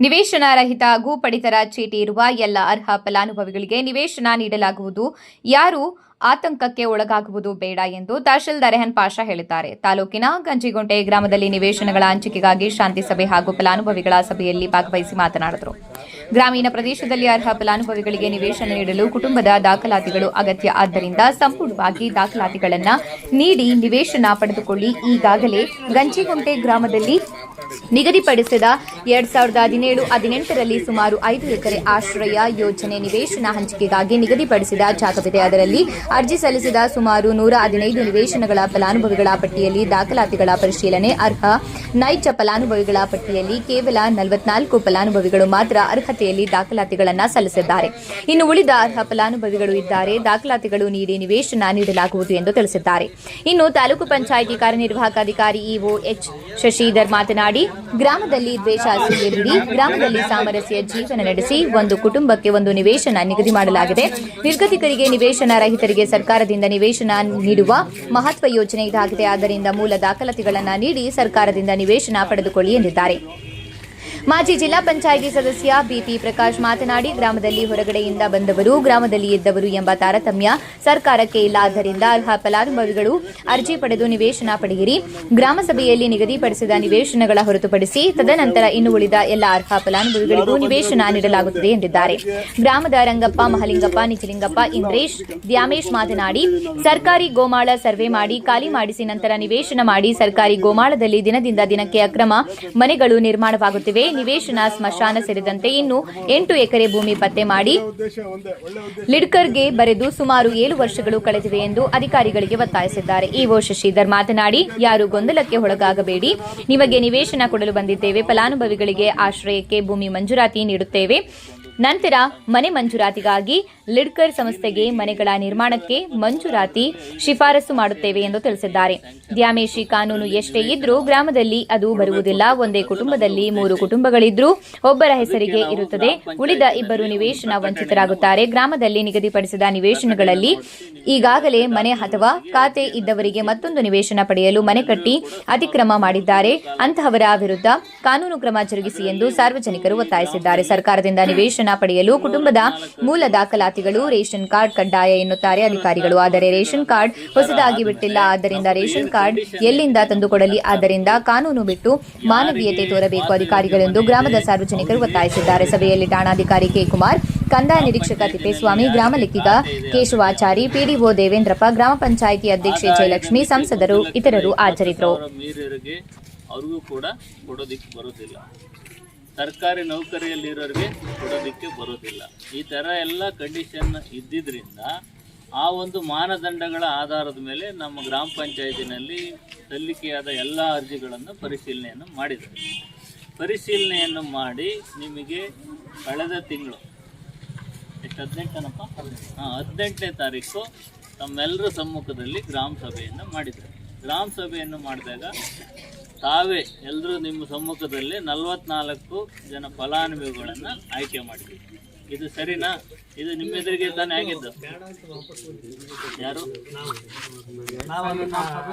ನಿವೇಶನ ರಹಿತ ಹಾಗೂ ಪಡಿತರ ಚೀಟಿ ಇರುವ ಎಲ್ಲ ಅರ್ಹ ಫಲಾನುಭವಿಗಳಿಗೆ ನಿವೇಶನ ನೀಡಲಾಗುವುದು. ಯಾರು ಆತಂಕಕ್ಕೆ ಒಳಗಾಗುವುದು ಬೇಡ ಎಂದು ತಹಶೀಲ್ದಾರ್ ಎಹನ್ ಪಾಷಾ ಹೇಳಿದ್ದಾರೆ. ತಾಲೂಕಿನ ಗಂಜಿಗುಂಟೆ ಗ್ರಾಮದಲ್ಲಿ ನಿವೇಶನಗಳ ಹಂಚಿಕೆಗಾಗಿ ಶಾಂತಿ ಸಭೆ ಹಾಗೂ ಫಲಾನುಭವಿಗಳ ಸಭೆಯಲ್ಲಿ ಭಾಗವಹಿಸಿ ಮಾತನಾಡಿದರು. ಗ್ರಾಮೀಣ ಪ್ರದೇಶದಲ್ಲಿ ಅರ್ಹ ಫಲಾನುಭವಿಗಳಿಗೆ ನಿವೇಶನ ನೀಡಲು ಕುಟುಂಬದ ದಾಖಲಾತಿಗಳು ಅಗತ್ಯ. ಆದ್ದರಿಂದ ಸಂಪೂರ್ಣವಾಗಿ ದಾಖಲಾತಿಗಳನ್ನು ನೀಡಿ ನಿವೇಶನ ಪಡೆದುಕೊಳ್ಳಿ. ಈಗಾಗಲೇ ಗಂಜಿಗುಂಟೆ ಗ್ರಾಮದಲ್ಲಿ ನಿಗದಿಪಡಿಸಿದ ಎರಡ್ ಸಾವಿರದ ಹದಿನೇಳು, ಹದಿನೆಂಟರಲ್ಲಿ ಸುಮಾರು ಐದು ಎಕರೆ ಆಶ್ರಯ ಯೋಜನೆ ನಿವೇಶನ ಹಂಚಿಕೆಗಾಗಿ ನಿಗದಿಪಡಿಸಿದ ಜಾಗವಿದೆ. ಅದರಲ್ಲಿ ಅರ್ಜಿ ಸಲ್ಲಿಸಿದ ಸುಮಾರು ನೂರ ಹದಿನೈದು ನಿವೇಶನಗಳ ಫಲಾನುಭವಿಗಳ ಪಟ್ಟಿಯಲ್ಲಿ ದಾಖಲಾತಿಗಳ ಪರಿಶೀಲನೆ ಅರ್ಹ ನೈಜ ಫಲಾನುಭವಿಗಳ ಪಟ್ಟಿಯಲ್ಲಿ ಕೇವಲ ನಲವತ್ನಾಲ್ಕು ಫಲಾನುಭವಿಗಳು ಮಾತ್ರ ಅರ್ಹತೆಯಲ್ಲಿ ದಾಖಲಾತಿಗಳನ್ನು ಸಲ್ಲಿಸಿದ್ದಾರೆ. ಇನ್ನು ಉಳಿದ ಅರ್ಹ ಫಲಾನುಭವಿಗಳು ಇದ್ದಾರೆ. ದಾಖಲಾತಿಗಳು ನೀಡಿ ನಿವೇಶನ ನೀಡಲಾಗುವುದು ಎಂದು ತಿಳಿಸಿದ್ದಾರೆ. ಇನ್ನು ತಾಲೂಕು ಪಂಚಾಯಿತಿ ಕಾರ್ಯನಿರ್ವಾಹಕ ಅಧಿಕಾರಿ ಇಒ ಎಚ್ ಶಶಿಧರ್ ಮಾತನಾಡಿ ಗ್ರಾಮದಲ್ಲಿ ದ್ವೇಷ ಬಿಡಿ, ಗ್ರಾಮದಲ್ಲಿ ಸಾಮರಸ್ಯ ಜೀವನ ನಡೆಸಿ, ಒಂದು ಕುಟುಂಬಕ್ಕೆ ಒಂದು ನಿವೇಶನ ನಿಗದಿ ಮಾಡಲಾಗಿದೆ. ನಿರ್ಗತಿಕರಿಗೆ ನಿವೇಶನ, ರಹಿತರಿಗೆ ಸರ್ಕಾರದಿಂದ ನಿವೇಶನ ನೀಡುವ ಮಹತ್ವ ಯೋಜನೆ ಇದಾಗಿದೆ. ಆದ್ದರಿಂದ ಮೂಲ ದಾಖಲಾತಿಗಳನ್ನು ನೀಡಿ ಸರ್ಕಾರದಿಂದ ನಿವೇಶನ ಪಡೆದುಕೊಳ್ಳಿ ಎಂದಿದ್ದಾರೆ. ಮಾಜಿ ಜಿಲ್ಲಾ ಪಂಚಾಯಿತಿ ಸದಸ್ಯ ಬಿಪಿ ಪ್ರಕಾಶ್ ಮಾತನಾಡಿ, ಗ್ರಾಮದಲ್ಲಿ ಹೊರಗಡೆಯಿಂದ ಬಂದವರು, ಗ್ರಾಮದಲ್ಲಿ ಇದ್ದವರು ಎಂಬ ತಾರತಮ್ಯ ಸರ್ಕಾರಕ್ಕೆ ಇಲ್ಲ. ಆದ್ದರಿಂದ ಅರ್ಹ ಫಲಾನುಭವಿಗಳು ಅರ್ಜಿ ಪಡೆದು ನಿವೇಶನ ಪಡೆಯಿರಿ. ಗ್ರಾಮಸಭೆಯಲ್ಲಿ ನಿಗದಿಪಡಿಸಿದ ನಿವೇಶನಗಳ ಹೊರತುಪಡಿಸಿ ತದನಂತರ ಇನ್ನು ಉಳಿದ ಎಲ್ಲ ಅರ್ಹ ಫಲಾನುಭವಿಗಳಿಗೂ ನಿವೇಶನ ನೀಡಲಾಗುತ್ತದೆ ಎಂದಿದ್ದಾರೆ. ಗ್ರಾಮದ ರಂಗಪ್ಪ, ಮಹಲಿಂಗಪ್ಪ ನಿಜಲಿಂಗಪ್ಪ ಇಂದ್ರೇಶ್, ದ್ಯಾಮೇಶ್ ಮಾತನಾಡಿ, ಸರ್ಕಾರಿ ಗೋಮಾಳ ಸರ್ವೆ ಮಾಡಿ, ಖಾಲಿ ಮಾಡಿಸಿ ನಂತರ ನಿವೇಶನ ಮಾಡಿ, ಸರ್ಕಾರಿ ಗೋಮಾಳದಲ್ಲಿ ದಿನದಿಂದ ದಿನಕ್ಕೆ ಅಕ್ರಮ ಮನೆಗಳು ನಿರ್ಮಾಣವಾಗುತ್ತಿವೆ. ನಿವೇಶನ ಸ್ಮಶಾನ ಸೇರಿದಂತೆ ಇನ್ನು ಎಂಟು ಎಕರೆ ಭೂಮಿ ಪತ್ತೆ ಮಾಡಿ ಲಿಡ್ಕರ್ಗೆ ಬರೆದು ಸುಮಾರು ಏಳು ವರ್ಷಗಳು ಕಳೆದಿವೆ ಎಂದು ಅಧಿಕಾರಿಗಳಿಗೆ ಒತ್ತಾಯಿಸಿದ್ದಾರೆ. ಇಒ ಶಶಿಧರ್ ಮಾತನಾಡಿ, ಯಾರು ಗೊಂದಲಕ್ಕೆ ಒಳಗಾಗಬೇಡಿ. ನಿಮಗೆ ನಿವೇಶನ ಕೊಡಲು ಬಂದಿದ್ದೇವೆ. ಫಲಾನುಭವಿಗಳಿಗೆ ಆಶ್ರಯಕ್ಕೆ ಭೂಮಿ ಮಂಜೂರಾತಿ ನೀಡುತ್ತೇವೆ. ನಂತರ ಮನೆ ಮಂಜೂರಾತಿಗಾಗಿ ಲಿಡ್ಕರ್ ಸಂಸ್ಥೆಗೆ ಮನೆಗಳ ನಿರ್ಮಾಣಕ್ಕೆ ಮಂಜೂರಾತಿ ಶಿಫಾರಸು ಮಾಡುತ್ತೇವೆ ಎಂದು ತಿಳಿಸಿದ್ದಾರೆ. ದ್ಯಾಮೇಶಿ ಕಾನೂನು ಎಷ್ಟೇ ಇದ್ರೂ ಗ್ರಾಮದಲ್ಲಿ ಅದು ಬರುವುದಿಲ್ಲ. ಒಂದೇ ಕುಟುಂಬದಲ್ಲಿ ಮೂರು ಕುಟುಂಬಗಳಿದ್ರೂ ಒಬ್ಬರ ಹೆಸರಿಗೆ ಇರುತ್ತದೆ. ಉಳಿದ ಇಬ್ಬರು ನಿವೇಶನ ವಂಚಿತರಾಗುತ್ತಾರೆ. ಗ್ರಾಮದಲ್ಲಿ ನಿಗದಿಪಡಿಸಿದ ನಿವೇಶನಗಳಲ್ಲಿ ಈಗಾಗಲೇ ಮನೆ ಅಥವಾ ಖಾತೆ ಇದ್ದವರಿಗೆ ಮತ್ತೊಂದು ನಿವೇಶನ ಪಡೆಯಲು ಮನೆ ಕಟ್ಟಿ ಅತಿಕ್ರಮ ಮಾಡಿದ್ದಾರೆ. ಅಂತಹವರ ವಿರುದ್ಧ ಕಾನೂನು ಕ್ರಮ ಜರುಗಿಸಿ ಎಂದು ಸಾರ್ವಜನಿಕರು ಒತ್ತಾಯಿಸಿದ್ದಾರೆ. ಸರ್ಕಾರದಿಂದ ನಿವೇಶನ ಪಡೆಯಲು ಕುಟುಂಬದ ಮೂಲ ದಾಖಲಾತಿಗಳು, ರೇಷನ್ ಕಾರ್ಡ್ ಕಡ್ಡಾಯ ಎನ್ನುತ್ತಾರೆ ಅಧಿಕಾರಿಗಳು. ಆದರೆ ರೇಷನ್ ಕಾರ್ಡ್ ಹೊಸದಾಗಿ ಬಿಟ್ಟಿಲ್ಲ. ಆದ್ದರಿಂದ ರೇಷನ್ ಕಾರ್ಡ್ ಎಲ್ಲಿಂದ ತಂದುಕೊಡಲಿ? ಆದ್ದರಿಂದ ಕಾನೂನು ಬಿಟ್ಟು ಮಾನವೀಯತೆ ತೋರಬೇಕು ಅಧಿಕಾರಿಗಳೆಂದು ಗ್ರಾಮದ ಸಾರ್ವಜನಿಕರು ಒತ್ತಾಯಿಸಿದ್ದಾರೆ. ಸಭೆಯಲ್ಲಿ ಠಾಣಾಧಿಕಾರಿ ಕೆ ಕುಮಾರ್ ಕಂದಾಯ ನಿರೀಕ್ಷಕ ತಿಪ್ಪೇಸ್ವಾಮಿ, ಗ್ರಾಮ ಲೆಕ್ಕಿಗ ಕೇಶವಾಚಾರಿ, ಪಿಡಿಒ ದೇವೇಂದ್ರಪ್ಪ, ಗ್ರಾಮ ಪಂಚಾಯಿತಿ ಅಧ್ಯಕ್ಷೆ ಜಯಲಕ್ಷ್ಮಿ, ಸಂಸದರು, ಇತರರು ಹಾಜರಿದ್ದರು. ಸರ್ಕಾರಿ ನೌಕರಿಯಲ್ಲಿರೋರಿಗೆ ಕೊಡೋದಕ್ಕೆ ಬರೋದಿಲ್ಲ. ಈ ಥರ ಎಲ್ಲ ಕಂಡೀಷನ್ ಇದ್ದಿದ್ದರಿಂದ ಆ ಒಂದು ಮಾನದಂಡಗಳ ಆಧಾರದ ಮೇಲೆ ನಮ್ಮ ಗ್ರಾಮ ಪಂಚಾಯತಿನಲ್ಲಿ ಸಲ್ಲಿಕೆಯಾದ ಎಲ್ಲ ಅರ್ಜಿಗಳನ್ನು ಪರಿಶೀಲನೆಯನ್ನು ಮಾಡಿದ್ದಾರೆ. ಪರಿಶೀಲನೆಯನ್ನು ಮಾಡಿ ನಿಮಗೆ ಕಳೆದ ತಿಂಗಳು, ಎಷ್ಟು, ಹದಿನೆಂಟನಪ್ಪ? ಹಾಂ, ಹದಿನೆಂಟನೇ ತಾರೀಕು ತಮ್ಮೆಲ್ಲರ ಸಮ್ಮುಖದಲ್ಲಿ ಗ್ರಾಮ ಸಭೆಯನ್ನು ಮಾಡಿದ್ದಾರೆ. ಗ್ರಾಮ ಸಭೆಯನ್ನು ಮಾಡಿದಾಗ ತಾವೇ ಎಲ್ಲರೂ ನಿಮ್ಮ ಸಮ್ಮುಖದಲ್ಲಿ ನಲವತ್ನಾಲ್ಕು ಜನ ಫಲಾನುಭವಿಗಳನ್ನು ಆಯ್ಕೆ ಮಾಡಿದ್ವಿ. ಇದು ಸರಿನಾ? ಇದು ನಿಮ್ಮೆದುರಿಗೆ ತಾನೇ ಆಗಿದ್ದು? ಯಾರು?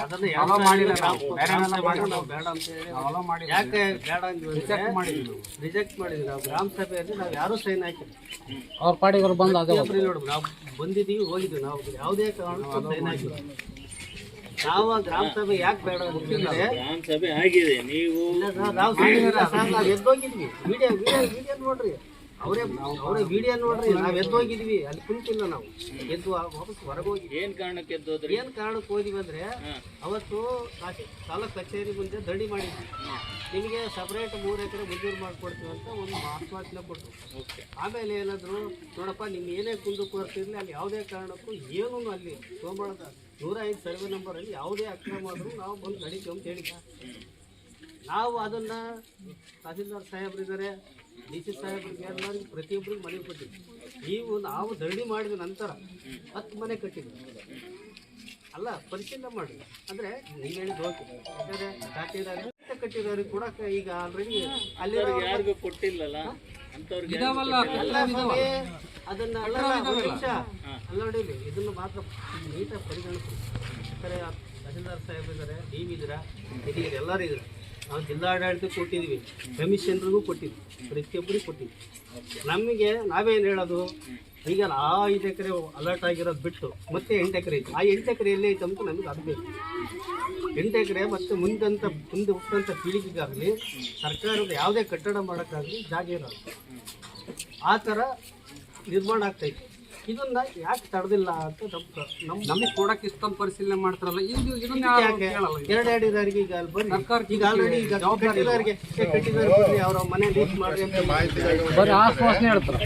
ಅದನ್ನ ಯಾವ ಮಾಡಿಲ್ಲ ನಾವು. ಬೇರೆನೆಲ್ಲ ಮಾಡಿ ನಾವು. ಬೇಡ ಅಂತ ಹೇಳಿ ಯಾಕೆ? ಬೇಡ ರಿಜೆಕ್ಟ್ ಮಾಡಿದ್ವಿ ನಾವು. ಗ್ರಾಮ ಸಭೆಯಲ್ಲಿ ನಾವು ಯಾರು ಸೈನ್ ಹಾಕಿಲ್ಲ. ಅವ್ರ ಪಾಡಿಗೆ ಬಂದು ನಾವು ಬಂದಿದ್ದೀವಿ ಹೋಗಿದ್ವಿ ನಾವು ಯಾವುದೇ ಕಾರಣಕ್ಕೂ ಸೈನ್ ಹಾಕಿಲ್ಲ. ನಾವು ಗ್ರಾಮ ಸಭೆ ಯಾಕೆ ಬೇಡ ಅಂತಂದ್ರೆ ಗ್ರಾಮ ಸಭೆ ಆಗಿದೆ ನೀವು ನಾವು ನಾವು ಎದ್ದೋಗಿದ್ವಿ. ವಿಡಿಯೋ ವಿಡಿಯೋ ವಿಡಿಯೋ ನೋಡ್ರಿ. ಅವರೇ ಅವರೇ ವಿಡಿಯೋ ನೋಡ್ರಿ. ನಾವು ಎದ್ದೋಗಿದ್ವಿ. ಅಲ್ಲಿ ಕುಂತಿಲ್ಲ ನಾವು. ಎದ್ದು ವಾಪಸ್ ಹೊರಗೆ ಹೋಗಿ. ಏನು ಕಾರಣಕ್ಕೆ ಎದ್ದೋದ್ರಿ? ಏನು ಕಾರಣಕ್ಕೆ ಹೋದ್ವಿ ಅಂದ್ರೆ ಅವತ್ತು ತಾಲೂಕ್ ಕಚೇರಿ ಮುಂದೆ ದಂಡಿ ಮಾಡಿದ್ವಿ. ನಿಮಗೆ ಸಪ್ರೇಟ್ ಮೂರು ಎಕರೆ ಮಂಜೂರು ಮಾಡ್ಕೊಡ್ತೀವಿ ಅಂತ ಒಂದು ಆಶ್ವಾಸನೆ ಕೊಟ್ಟರು ಆಮೇಲೆ ಏನಾದ್ರು ನೋಡಪ್ಪ ನಿಮ್ಗೆ ಏನೇ ಕುಂದು ಕೊಡ್ತಿರ್ಲಿ ಅಲ್ಲಿ ಯಾವುದೇ ಕಾರಣಕ್ಕೂ ಏನೂ ಅಲ್ಲಿ ಸೋಮವಾರದ ನೂರ ಐದು ಸರ್ವೆ ನಂಬರ್ ಅಲ್ಲಿ ಯಾವುದೇ ಅಕ್ರಮ ಆದರೂ ನಾವು ಬಂದು ನಡೀತೀವಿ ಅಂತ ಹೇಳಿದ್ದ ನಾವು ಅದನ್ನ ತಹಸೀಲ್ದಾರ್ ಸಾಹೇಬ್ರಿದ್ದಾರೆ ಡಿ ಸಿ ಸಾಹೇಬ್ರಿಗೆ ಎಲ್ಲರಿಗೂ ಪ್ರತಿಯೊಬ್ಬರಿಗೂ ಮನವಿ ಕೊಟ್ಟಿದ್ವಿ. ನೀವು ನಾವು ಧರಣಿ ಮಾಡಿದ ನಂತರ ಹತ್ತು ಮನೆ ಕಟ್ಟಿದ್ವಿ. ಅಲ್ಲ ಪರಿಶೀಲನೆ ಮಾಡಿ ಅಂದ್ರೆ ನೀವು ಹೇಳಿದ್ದು ಓಕೆ ಯಾಕಂದ್ರೆ ಕೂಡ ಈಗ ಆಲ್ರೆಡಿ ಅಲ್ಲಿ ಯಾರಿಗೂ ಕೊಟ್ಟಿಲ್ಲಲ್ಲ? ಅದನ್ನು ಅಲ್ಲ ನಿಮಿಷ. ಅಲ್ಲ ಇದನ್ನು ಮಾತ್ರ ನೀಟಾಗಿ ಪರಿಗಣಿಸಿ. ಸರಿ ತಹಸೀಲ್ದಾರ್ ಸಾಹೇಬ್ ಇದ್ದಾರೆ ಇದ್ದೀರಾ ಹಿರಿಯರು ಎಲ್ಲರೂ ಇದ್ದಾರೆ ನಾವು ಜಿಲ್ಲಾಡಳಿತ ಕೊಟ್ಟಿದ್ದೀವಿ ಕಮಿಷನರ್ಗೂ ಕೊಟ್ಟಿದ್ವಿ ಪ್ರತಿಯೊಬ್ಬರಿಗೂ ಕೊಟ್ಟಿದ್ವಿ ನಮಗೆ ನಾವೇನು ಹೇಳೋದು? ಈಗ ಆ ಐದು ಎಕರೆ ಅಲರ್ಟ್ ಆಗಿರೋದು ಬಿಟ್ಟು ಮತ್ತೆ ಎಂಟು ಎಕರೆ ಐತೆ. ಆ ಎಂಟು ಎಕರೆ ಎಲ್ಲಿ ಐತೆ ಅಂತ ನಮಗೆ ಅದು ಎಂಟು ಎಕರೆ ಮತ್ತು ಮುಂದಂತ, ಮುಂದೆ ಹುಟ್ಟಂಥ ಪೀಳಿಗೆಗಾಗಲಿ, ಸರ್ಕಾರದ ಯಾವುದೇ ಕಟ್ಟಡ ಮಾಡೋಕ್ಕಾಗಲಿ ಜಾಗ ಇರೋದು ಆ ಥರ ನಿರ್ಮಾಣ ಆಗ್ತೈತೆ ಇದನ್ನ ಯಾಕೆ ತಡೆದಿಲ್ಲ ಅಂತ ನಮ್ಮ ನಮಗೆ ಕೊಡಕ್ಕೆ ಇಷ್ಟೊಂದು ಪರಿಶೀಲನೆ ಮಾಡ್ತಾರಲ್ಲ ಇದು ಇದನ್ನ ಯಾಕೆ? ಎರಡು ಎರಡಿದಾರಿಗೆ ಈಗ ಅಲ್ಲಿ ಬರ್ರಿ ಈಗ ಆಲ್ರೆಡಿ ಈಗ ಕಟ್ಟಿದವರಿಗೆ ಕಟ್ಟಿದವ್ರಿಗೆ ಮನೆ ಲೀಸ್ ಮಾಡಿ ಅಂತ ಬರೀ ಆಶ್ವಾಸನೆ ಹೇಳ್ತಾರೆ.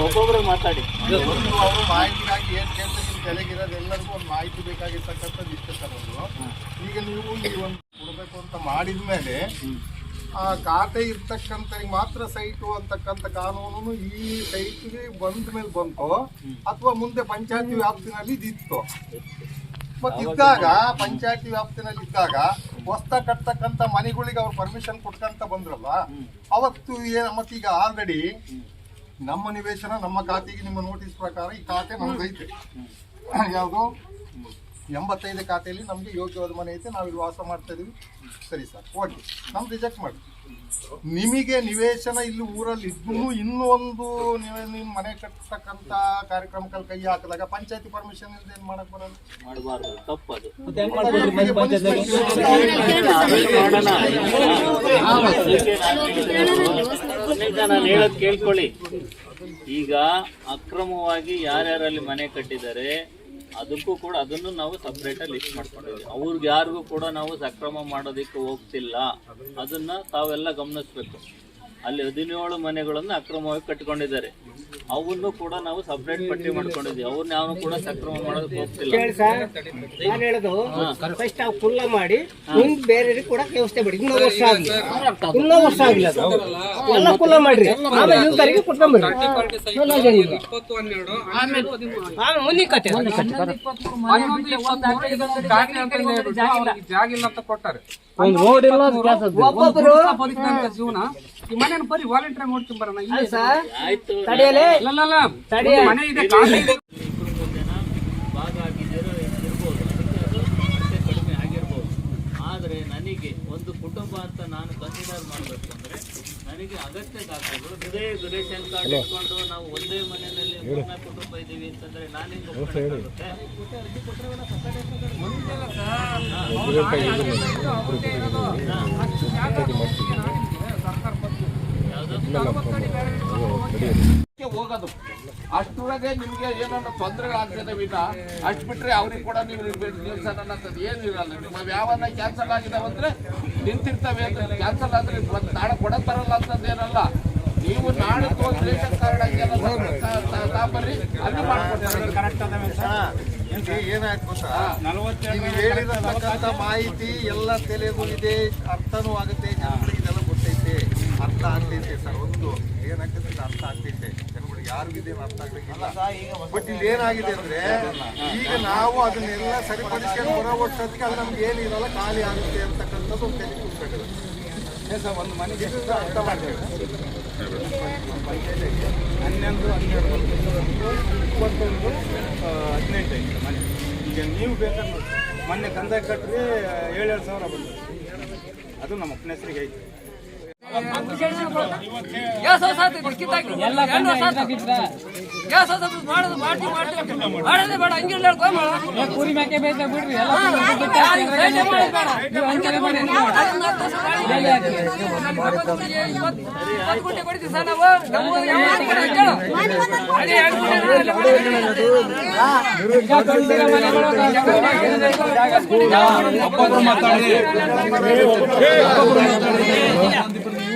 ಒಬ್ಬೊಬ್ಬರು ಮಾತಾಡಿ. ಅವರು ಮಾಹಿತಿಗಾಗಿ ಏನು ಕೇಳ್ತಾರೆ ತಲೆಗಿರೋದು ಎಲ್ಲರಿಗೂ ಒಂದು ಮಾಹಿತಿ ಬೇಕಾಗಿರ್ತಕ್ಕಂಥದ್ದು ಇಷ್ಟ ಸರ್ ಒಂದು. ಈಗ ನೀವು ಈ ಒಂದು ಕೊಡಬೇಕು ಅಂತ ಮಾಡಿದ ಮೇಲೆ ಆ ಖಾತೆ ಇರ್ತಕ್ಕಂಥ ಮಾತ್ರ ಸೈಟು ಅಂತಕ್ಕಂಥ ಕಾನೂನು ಈ ಸೈಟ್ಗೆ ಬಂದ ಮೇಲೆ ಬಂತು ಅಥವಾ ಮುಂದೆ ಪಂಚಾಯತಿ ವ್ಯಾಪ್ತಿನಲ್ಲಿ ಇದಿತ್ತು ಮತ್ತೆ ಇದ್ದಾಗ ಪಂಚಾಯತಿ ವ್ಯಾಪ್ತಿನಲ್ಲಿ ಇದ್ದಾಗ ಹೊಸ್ತ ಕಟ್ತಕ್ಕಂಥ ಮನೆಗಳಿಗೆ ಅವ್ರು ಪರ್ಮಿಷನ್ ಕೊಟ್ಕಂತ ಬಂದ್ರಲ್ಲ ಅವತ್ತು ಏನ್ ಮತ್ತೀಗ ಆಲ್ರೆಡಿ ನಮ್ಮ ನಿವೇಶನ ನಮ್ಮ ಖಾತೆಗೆ ನಿಮ್ಮ ನೋಟಿಸ್ ಪ್ರಕಾರ ಈ ಖಾತೆ ನಮ್ದೈತೆ. ಯಾವುದು? ಎಂಬತ್ತೈದು ಖಾತೆಯಲ್ಲಿ ನಮಗೆ ಯೋಗ್ಯವಾದ ಮನೆ ಐತೆ ನಾವು ಇಲ್ಲಿ ವಾಸ ಮಾಡ್ತಾ ಇದೀವಿ. ಸರಿ ಸರ್ ಓಕೆ ನಮ್ಗೆ ರಿಜೆಕ್ಟ್ ಮಾಡಿ. ನಿಮಗೆ ನಿವೇಶನ ಇಲ್ಲಿ ಊರಲ್ಲಿ ಇದ್ದು ಇನ್ನೂ ಒಂದು ನೀವು ನಿಮ್ಮ ಮನೆ ಕಟ್ಟತಕ್ಕಂಥ ಕಾರ್ಯಕ್ರಮಕ್ಕೆ ಕೈ ಹಾಕಿದಾಗ ಪಂಚಾಯತಿ ಪರ್ಮಿಷನ್ ಇಲ್ಲದೆ ಏನು ಮಾಡಕ್ ಬರಲ್ಲ? ಮಾಡಬಾರ್ದು ತಪ್ಪದು. ನಾನು ಹೇಳೋದು ಕೇಳ್ಕೊಳ್ಳಿ ಈಗ ಅಕ್ರಮವಾಗಿ ಯಾರ್ಯಾರಲ್ಲಿ ಮನೆ ಕಟ್ಟಿದ್ದಾರೆ ಅದಕ್ಕೂ ಕೂಡ ಅದನ್ನು ನಾವು ಸಪ್ರೇಟ್ ಆಗಿ ಲಿಸ್ಟ್ ಮಾಡ್ಕೊಂಡಿದ್ದೀವಿ. ಅವ್ರಿಗೆ ಯಾರಿಗೂ ಕೂಡ ನಾವು ಸಕ್ರಮ ಮಾಡೋದಕ್ಕೆ ಹೋಗ್ತಿಲ್ಲ. ಅದನ್ನ ತಾವೆಲ್ಲ ಗಮನಿಸ್ಬೇಕು. ಅಲ್ಲಿ ಹದಿನೇಳು ಮನೆಗಳನ್ನು ಅಕ್ರಮವಾಗಿ ಕಟ್ಕೊಂಡಿದ್ದಾರೆ ಅವನ್ನು ಕೂಡ ನಾವು ಸಪ್ರೇಟ್ ಪಟ್ಟಿ ಮಾಡ್ಕೊಂಡಿದ್ದೀವಿ. ಅವ್ರನ್ನ ಯಾವ ಕೂಡ ಸಕ್ರಮ ಮಾಡೋದಕ್ಕೆ ಹೋಗ್ತಿಲ್ಲ. ನಾನು ಹೇಳೋದು ಫಸ್ಟ್ ನಾವು ಕುಲ್ಲ ಮಾಡಿ ಮುಂದೆ ಬೇರೆ ಕೂಡ ವ್ಯವಸ್ಥೆ ಮಾಡಿ. ಇನ್ನೂ ವರ್ಷ ಆಗಲಿ ಇನ್ನೂ ವರ್ಷ ಆಗಿಲ್ಲ ಎಲ್ಲ ಕುಲ್ಲ ಮಾಡ್ರಿ. ಆಮೇಲೆ ಜಾಗ ಅಂತ ಹೇಳ್ಬಿಟ್ಟು ಜಾಗ ಇಲ್ಲ ಅಂತ ಕೊಟ್ಟಾರೆ. ಒಬ್ಬೊಬ್ಬರು ಜೀವನ ಮನೇನ ಬರೀ ವಾಲಂಟಿಯರ್ ಮಾಡ್ತೀನಿ ಬರೋಣ. ಇಲ್ಲ ಸರ್ ತಡೆಯಲೇ? ಇಲ್ಲ ಮನೆ ಇದೆ ಆದರೆ ನನಗೆ ಒಂದು ಕುಟುಂಬ ಅಂತ ನಾನು ಕನ್ಸಿಡರ್ ಮಾಡಬೇಕು ಅಂದರೆ ನನಗೆ ಅಗತ್ಯ ದಾಖಲೆಗಳು ಹೃದಯ ಕಾರ್ಡ್ ಇಟ್ಕೊಂಡು ನಾವು ಒಂದೇ ಮನೆಯಲ್ಲಿ ಕುಟುಂಬ ಇದ್ದೀವಿ ಅಂತಂದ್ರೆ ನಾನು ಹೆಂಗೆ ಒಪ್ಕೊಳ್ಳೋಕ್ಕಾಗುತ್ತೆ? ಹೋಗೋದು ಅಷ್ಟೊಳಗೆ ನಿಮ್ಗೆ ಏನನ್ನ ತೊಂದರೆಗಳಾಗ್ತದೆ ವಿನ? ಅಷ್ಟು ಬಿಟ್ರೆ ಅವ್ರಿಗೆ ಕೂಡ ನೀವು ನಿಲ್ಸೋಣ ಅನ್ನೋದು ಏನು ಇರಲ್ಲ ನಿಮ್ಮ ಯಾವನ್ನ ಕ್ಯಾನ್ಸಲ್ ಆಗಿದಾವೆ ಅಂದ್ರೆ ನಿಂತಿರ್ತವೆ ಅಂದ್ರೆ ಕ್ಯಾನ್ಸಲ್ ಆದ್ರೆ ನಾಳೆ ಕೊಡಕ್ ಬರಲ್ಲ ಅಂತಂದು ಏನಲ್ಲ. ನೀವು ನಾಳೆ ಹೋಗಿ ರೇಷನ್ ಕಾರ್ಡ್ ತಾಂಬರ್ರಿ ಅಲ್ಲಿ ಮಾಡ್ಕೊಡ್ತಾರೆ ಈಗ ಏನಾಯ್ತು ನೀವು ಹೇಳಿರತಕ್ಕಂಥ ಮಾಹಿತಿ ಎಲ್ಲ ತಲೆಗೂ ಇದೆ ಅರ್ಥನೂ ಆಗುತ್ತೆ ಜನಗಳಿಗೆ ಅರ್ಥ ಆಗ್ತೈತೆ ಸರ್, ಒಂದು ಏನಾಗ್ತೈತೆ ಅರ್ಥ ಆಗ್ತೈತೆ ಜನಗಳಿಗೆ ಯಾರಿಗಿದೆ ಅರ್ಥ ಆಗ್ಬೇಕಿಲ್ಲ ಬಟ್ ಇಲ್ಲಿ ಏನಾಗಿದೆ ಅಂದ್ರೆ, ಈಗ ನಾವು ಅದನ್ನೆಲ್ಲ ಸರಿಪಡಿಸ್ಕೊಂಡು ಹೊರ ಒಟ್ಟೊತ್ತಿಗೆ ಅದು ನಮ್ಗೆ ಏನಿರಲ್ಲ ಖಾಲಿ ಆಗುತ್ತೆ ಅಂತಕ್ಕಂಥದ್ದು ಒಂದು ತಲೆ ಅರ್ಥ ಮಾಡ್ತೇವೆ ಹನ್ನೊಂದು ಹನ್ನೆರಡು, ಇಪ್ಪತ್ತೊಂದು ಹದಿನೆಂಟು ಮನೆ. ಈಗ ನೀವು ಬೇಕಂದ್ರೆ ಮೊನ್ನೆ ಕಂದಾಯ ಕಟ್ಟಿದ್ರೆ ಏಳೆರಡು ಸಾವಿರ ಬಂತು ಅದು ನಮ್ಮ ಅಪ್ಪನ ಹೆಸರಿಗೆ ಐತೆ ಕುರಿ ವರ್ಷ ಆಯ್ತು ಇರಮ್ಮ. ಯಾರು ಕಟ್ಕಡೆ ಕೇಳಿದ್ದಲ್ಲ ನಿಮಗೆ ಅಲ್ಲಮ್ಮ ಆಗ ಅವ್ರು ಕೇಳ್ತಿಲ್ವಾ ಈಗ ಯಾರ್ ಕೇಳ್ತಾರೆ ಬದನೆಕಾಯಿ? ಈ ಹದಿನೈದು ವರ್ಷ ಇಲ್ಲಿ ಏಳು ವರ್ಷ ಮಾಡ್ತಾನೆ ಇದ್ದೀವಿ. ಇಲ್ಲಿ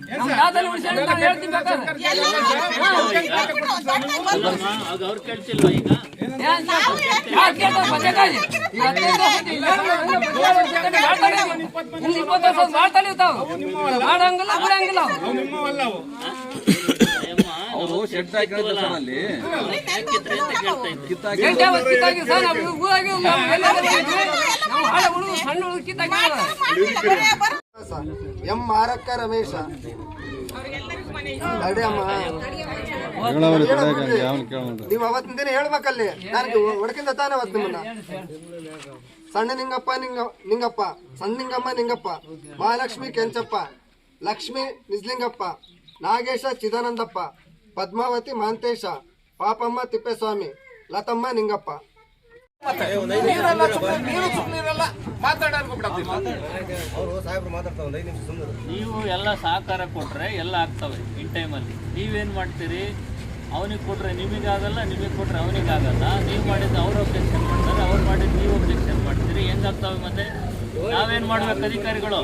ವರ್ಷ ಮಾಡ್ತಾನೆ ಇರ್ತಾವ ಮಾಡಂಗಿಲ್ಲ ಬಿಡಂಗಿಲ್ಲ ಅವ್ರು. ಅವರು ಶೆಡ್ ಹಳೆ ಹುಡುಗರು ಸಣ್ಣ ಹುಡುಗರು ಎಂ ಮಾರಕ್ಕ ರಮೇಶ. ನೀವು ಅವತ್ತಿನ ದಿನ ಹೇಳ್ಬೇಕಲ್ಲಿ. ನನಗೆ ಒಡಕಿಂದ ತಾನೇ ಅವತ್ತು ನಿಮ್ಮನ್ನ. ಸಣ್ಣ ನಿಂಗಪ್ಪ ನಿಂಗ ನಿಂಗಪ್ಪ. ಸಣ್ಣ ನಿಂಗಮ್ಮ ನಿಂಗಪ್ಪ. ಮಹಾಲಕ್ಷ್ಮಿ ಕೆಂಚಪ್ಪ. ಲಕ್ಷ್ಮಿ ನಿಜ್ಲಿಂಗಪ್ಪ ನಾಗೇಶ ಚಿದಾನಂದಪ್ಪ. ಪದ್ಮಾವತಿ ಮಾಂತೇಶ. ಪಾಪಮ್ಮ ತಿಪ್ಪೇಸ್ವಾಮಿ. ಲತಮ್ಮ ನಿಂಗಪ್ಪ. ನೀವು ಎಲ್ಲ ಸಹಕಾರ ಕೊಟ್ರೆ ಎಲ್ಲ ಆಗ್ತವೆ ಇನ್ ಟೈಮಲ್ಲಿ. ನೀವೇನ್ ಮಾಡ್ತೀರಿ? ಅವನಿಗೆ ಕೊಟ್ರೆ ನಿಮಗಾಗಲ್ಲ ನಿಮಗೆ ಕೊಟ್ರೆ ಅವನಿಗಾಗಲ್ಲ ನೀವು ಮಾಡಿದ್ದು ಅವ್ರು ಒಬ್ಜೆಕ್ಷನ್ ಮಾಡ್ತಾರೆ ಅವ್ರು ಮಾಡಿದ್ದು ನೀವು ಒಬ್ಜೆಕ್ಷನ್ ಮಾಡ್ತೀರಿ. ಹೆಂಗಾಗ್ತವೆ ಮತ್ತೆ? ನಾವೇನ್ ಮಾಡ್ಬೇಕು ಅಧಿಕಾರಿಗಳು?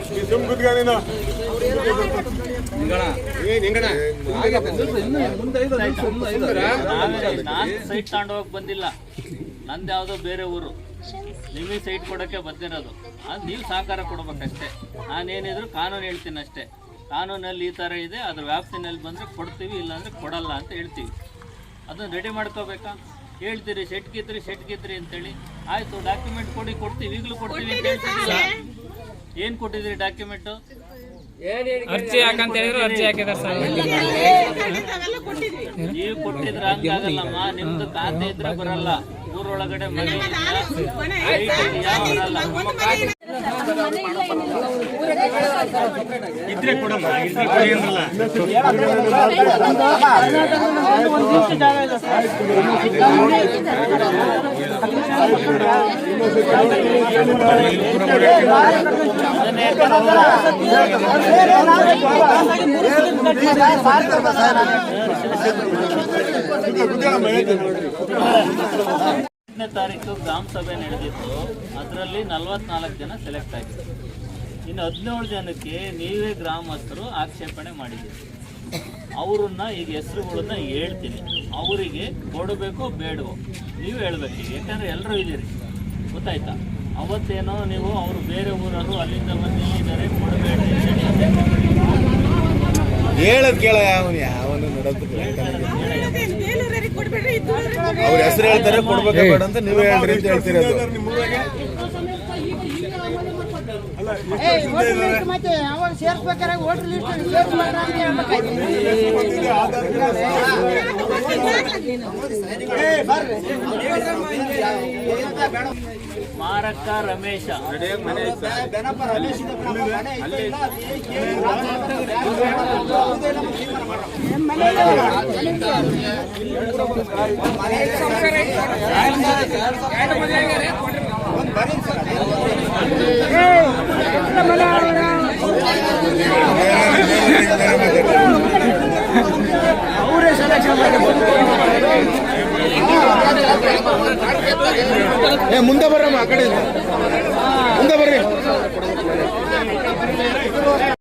ನಾವೇ- ನಾನು ಸೈಟ್ ತಗೊಂಡೋಗಕ್ ಬಂದಿಲ್ಲ. ನಂದು ಯಾವುದೋ ಬೇರೆ ಊರು. ನಿಮಗೆ ಸೈಟ್ ಕೊಡೋಕ್ಕೆ ಬಂದಿರೋದು ಅದು ನೀವು ಸಹಕಾರ ಕೊಡ್ಬೇಕಷ್ಟೇ. ನಾನೇನಿದ್ರು ಕಾನೂನು ಹೇಳ್ತೀನಿ ಅಷ್ಟೇ. ಕಾನೂನಲ್ಲಿ ಈ ಥರ ಇದೆ ಅದ್ರ ವ್ಯಾಪ್ತಿನಲ್ಲಿ ಬಂದರೆ ಕೊಡ್ತೀವಿ ಇಲ್ಲಾಂದರೆ ಕೊಡಲ್ಲ ಅಂತ ಹೇಳ್ತೀವಿ. ಅದನ್ನು ರೆಡಿ ಮಾಡ್ಕೋಬೇಕಾ? ಹೇಳ್ತೀರಿ ಶೆಟ್ ಗಿದ್ರಿ ಶೆಟ್ ಗಿದ್ರಿ ಅಂತೇಳಿ. ಆಯಿತು ಡಾಕ್ಯುಮೆಂಟ್ ಕೊಡಿ ಕೊಡ್ತೀವಿ ಈಗಲೂ ಕೊಡ್ತೀವಿ ಅಂತ ಹೇಳ್ತಿದ್ದೀರ ಏನು ಕೊಟ್ಟಿದ್ದೀರಿ ಡಾಕ್ಯುಮೆಂಟು ಅರ್ಜಿ ಹಾಕಂತ ಹೇಳಿದ್ರು ಅರ್ಜಿ ಹಾಕಿದಾರೆ ಸರ್. ನೀವು ಕೊಟ್ಟಿದ್ರೆ ಹಂಗಾಗಲ್ಲಮ್ಮ ನಿಮ್ದು ಖಾತೆ ಇದ್ರೆ ಬರಲ್ಲ. ಊರೊಳಗಡೆ ಮನೆ ಇದೆಯಾ? ಸೈಟ್ ಇದೆಯಾ? ಬರಲ್ಲ ಹತ್ತನೇ ತಾರೀಕು ಗ್ರಾಮ ಸಭೆ ನಡೆದಿತ್ತು. ಅದರಲ್ಲಿ ನಲವತ್ನಾಲ್ಕು ಜನ ಸೆಲೆಕ್ಟ್ ಆಗಿದ್ರು. ಇನ್ನು ಹದಿನೇಳು ಜನಕ್ಕೆ ನೀವೇ ಗ್ರಾಮಸ್ಥರು ಆಕ್ಷೇಪಣೆ ಮಾಡಿದ್ದೀರಿ. ಅವರನ್ನ ಈಗ ಹೆಸರುಗಳನ್ನ ಹೇಳ್ತೀನಿ. ಅವರಿಗೆ ಕೊಡಬೇಕೋ ಬೇಡವೋ, ನೀವು ಹೇಳ್ಬೇಕು. ಯಾಕಂದರೆ ಎಲ್ಲರೂ ಇದ್ದೀರಿ. ಗೊತ್ತಾಯ್ತಾ? ಅವತ್ತೇನೋ ನೀವು ಅವರು ಬೇರೆ ಊರವರು ಅಲ್ಲಿಂದ ಬಂದು ಕೊಡಬೇಡ ಹೇಳದ್ ಕೇಳ ಅವ್ರ ಹೆಸರು ಹೇಳ್ತಾರೆ, ಕೊಡ್ಬೇಕು ಅಂತ ನೀವು ಹೇಳ್ರಿ ಅಂತ ಹೇಳ್ತಿರೋದು. ಮತ್ತೆ ಅವಾಗ ಸೇರ್ಸ್ಬೇಕಾರೆ ವೋಟರ್ ಲಿಸ್ಟ್ ಸೇರ್ಸ್ ಮಾಡ್ರ ಅಂತ ಹೇಳ್ಬೇಕಾಯ್ತು ಮಾರಕ್ಕ ರಮೇಶ ಏ ಮುಂದೆ ಬರ್ರಮ್ಮ ಆ ಕಡೆ ಮುಂದೆ ಬರ್ರಿ